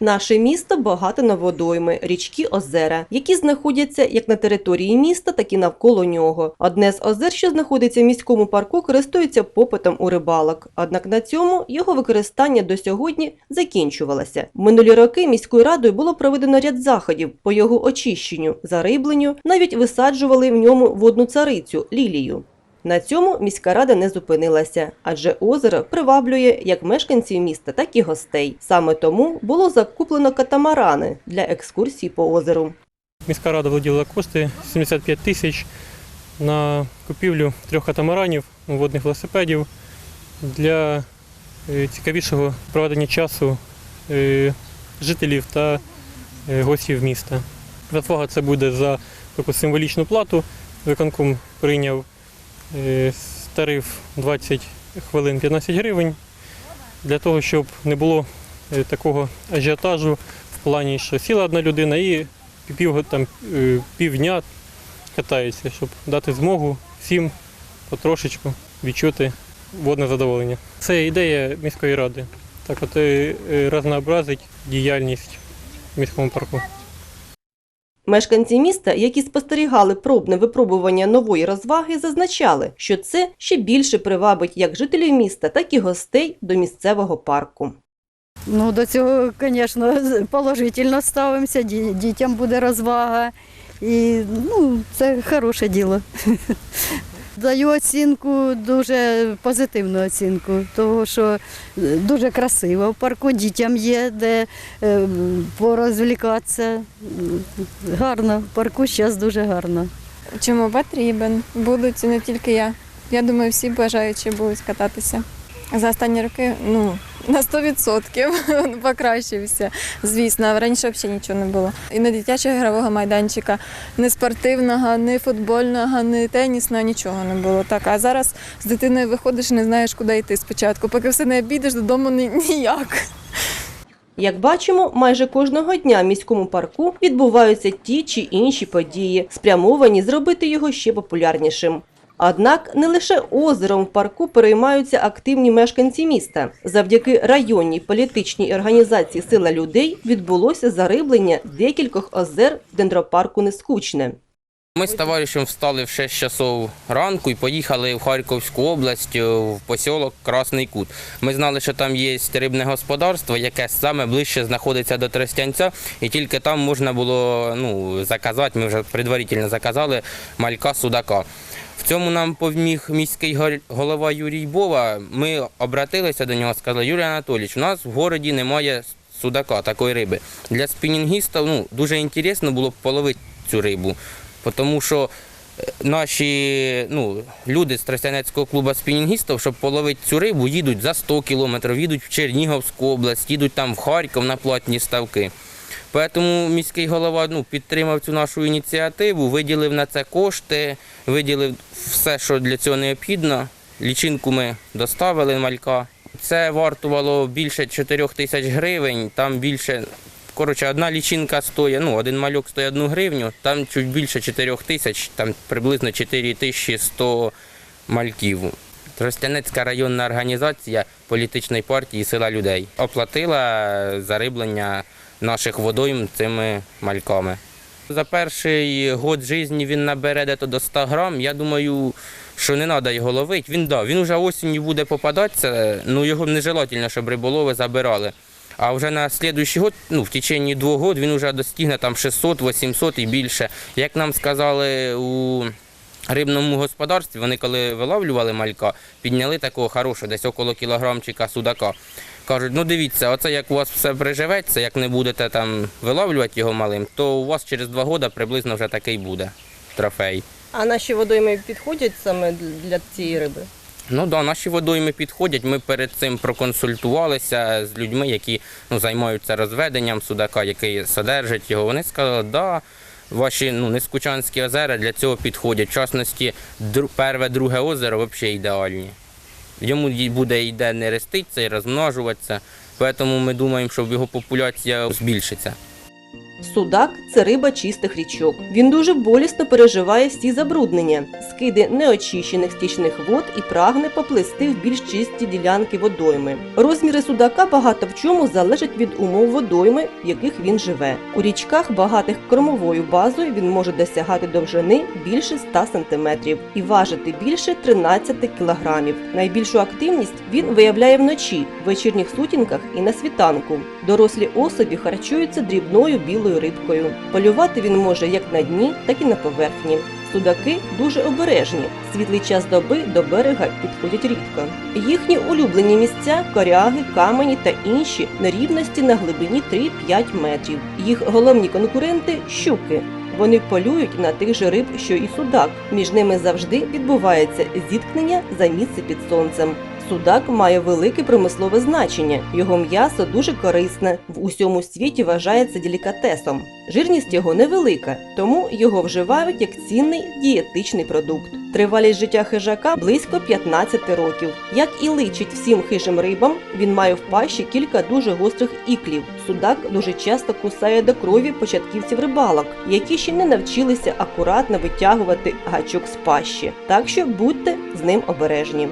Наше місто багато на водойми, річки, озера, які знаходяться як на території міста, так і навколо нього. Одне з озер, що знаходиться в міському парку, користується попитом у рибалок. Однак на цьому його використання до сьогодні закінчувалося. Минулі роки міською радою було проведено ряд заходів по його очищенню, зарибленню, навіть висаджували в ньому водну царицю лілію. На цьому міська рада не зупинилася, адже озеро приваблює як мешканців міста, так і гостей. Саме тому було закуплено катамарани для екскурсій по озеру. Міська рада виділила кошти 75 тисяч на купівлю трьох катамаранів, водних велосипедів для е, цікавішого проведення часу е, жителів та е, гостів міста. Заслуга це буде за таку символічну плату. Виконком прийняв тариф 20 хвилин 15 гривень для того, щоб не було е, такого ажіотажу в плані, що сіла одна людина і пів, е, півдня катається, щоб дати змогу всім потрошечку відчути водне задоволення. Це ідея міської ради. Так от е, е, разнообразить діяльність в міському парку. Мешканці міста, які спостерігали пробне випробування нової розваги, зазначали, що це ще більше привабить як жителів міста, так і гостей до місцевого парку. Ну, до цього, звісно, положительно ставимося, ді- дітям буде розвага. І ну, це хороше діло. Даю оцінку, дуже позитивну оцінку, тому що е, дуже красиво в парку, дітям є де е, порозвлікатися. Гарно, в парку зараз дуже гарно. Чому потрібен? Будуть не тільки я. Я думаю, всі бажаючі будуть кататися. За останні роки ну, на 100% покращився. Звісно, раніше взагалі нічого не було. І не дитячого ігрового майданчика, ні спортивного, ні футбольного, ні тенісного, нічого не було. Так, а зараз з дитиною виходиш не знаєш, куди йти спочатку. Поки все не обійдеш, додому ніяк. Як бачимо, майже кожного дня в міському парку відбуваються ті чи інші події, спрямовані зробити його ще популярнішим. Однак не лише озером в парку переймаються активні мешканці міста. Завдяки районній політичній організації Сила людей відбулося зариблення декількох озер в дендропарку Нескучне. Ми з товаришем встали в 6 часов ранку і поїхали в Харківську область е, в посілок Красний Кут. Ми знали, що там є рибне господарство, яке саме ближче знаходиться до Тростянця, і тільки там можна було ну, заказати. Ми вже предварительно заказали малька судака. В цьому нам поміг міський голова Юрій Бова. Ми обратилися до нього, сказали, Юрій Анатолійович, у нас в городі немає судака, такої риби. Для спінінгістів ну, дуже інтересно було б половити цю рибу, тому що е, наші ну, люди з Тростянецького клубу спінінгістів, щоб половити цю рибу, їдуть за 100 кілометрів, їдуть в Чернігівську область, їдуть там в Харків на платні ставки. Тому міський голова ну, підтримав цю нашу ініціативу, виділив на це кошти, виділив все, що для цього необхідно. Лічинку ми доставили малька. Це вартувало більше 4 тисяч гривень, там більше. Коротше, одна лічинка стоїть, ну, один мальок стоїть одну гривню, там чуть більше 4 тисяч, там приблизно 4100 мальків. Тростянецька районна організація політичної партії Сила людей оплатила зариблення наших водойм цими мальками. За перший год життя він набере дето до 100 грам. Я думаю, що не треба його ловити. Він да, він вже осінню буде попадатися, ну його нежелательно, щоб риболови забирали. А вже на слідуючий год, ну в течение двох років він вже достигне там 600-800 і більше. Як нам сказали у рибному господарстві, вони коли виловлювали малька, підняли такого хорошого, десь около кілограмчика судака. Кажуть, ну дивіться, оце як у вас все приживеться, як не будете там виловлювати його малим, то у вас через два роки приблизно вже такий буде трофей. А наші водойми підходять саме для цієї риби? Ну да, наші водойми підходять. Ми перед цим проконсультувалися з людьми, які ну, займаються розведенням судака, який содержить його. Вони сказали, да, ваші ну, нескучанські озера для цього підходять. В частності, перше, друге озеро взагалі ідеальні. Йому буде йде не реститися і розмножуватися. Тому ми думаємо, що його популяція збільшиться. Судак це риба чистих річок. Він дуже болісно переживає всі забруднення, скиди неочищених стічних вод і прагне поплисти в більш чисті ділянки водойми. Розміри судака багато в чому залежать від умов водойми, в яких він живе. У річках, багатих кормовою базою, він може досягати довжини більше 100 см і важити більше 13 кг. Найбільшу активність він виявляє вночі, в вечірніх сутінках і на світанку. Дорослі особі харчуються дрібною білою рибкою. Полювати він може як на дні, так і на поверхні. Судаки дуже обережні. Світлий час доби до берега підходять рідко. Їхні улюблені місця коряги, камені та інші нерівності на глибині 3-5 метрів. Їх головні конкуренти щуки. Вони полюють на тих же риб, що і судак. Між ними завжди відбувається зіткнення за місце під сонцем. Судак має велике промислове значення. Його м'ясо дуже корисне, в усьому світі вважається делікатесом. Жирність його невелика, тому його вживають як цінний дієтичний продукт. Тривалість життя хижака близько 15 років. Як і личить всім хижим рибам, він має в пащі кілька дуже гострих іклів. Судак дуже часто кусає до крові початківців рибалок, які ще не навчилися акуратно витягувати гачок з пащі. Так що будьте з ним обережні.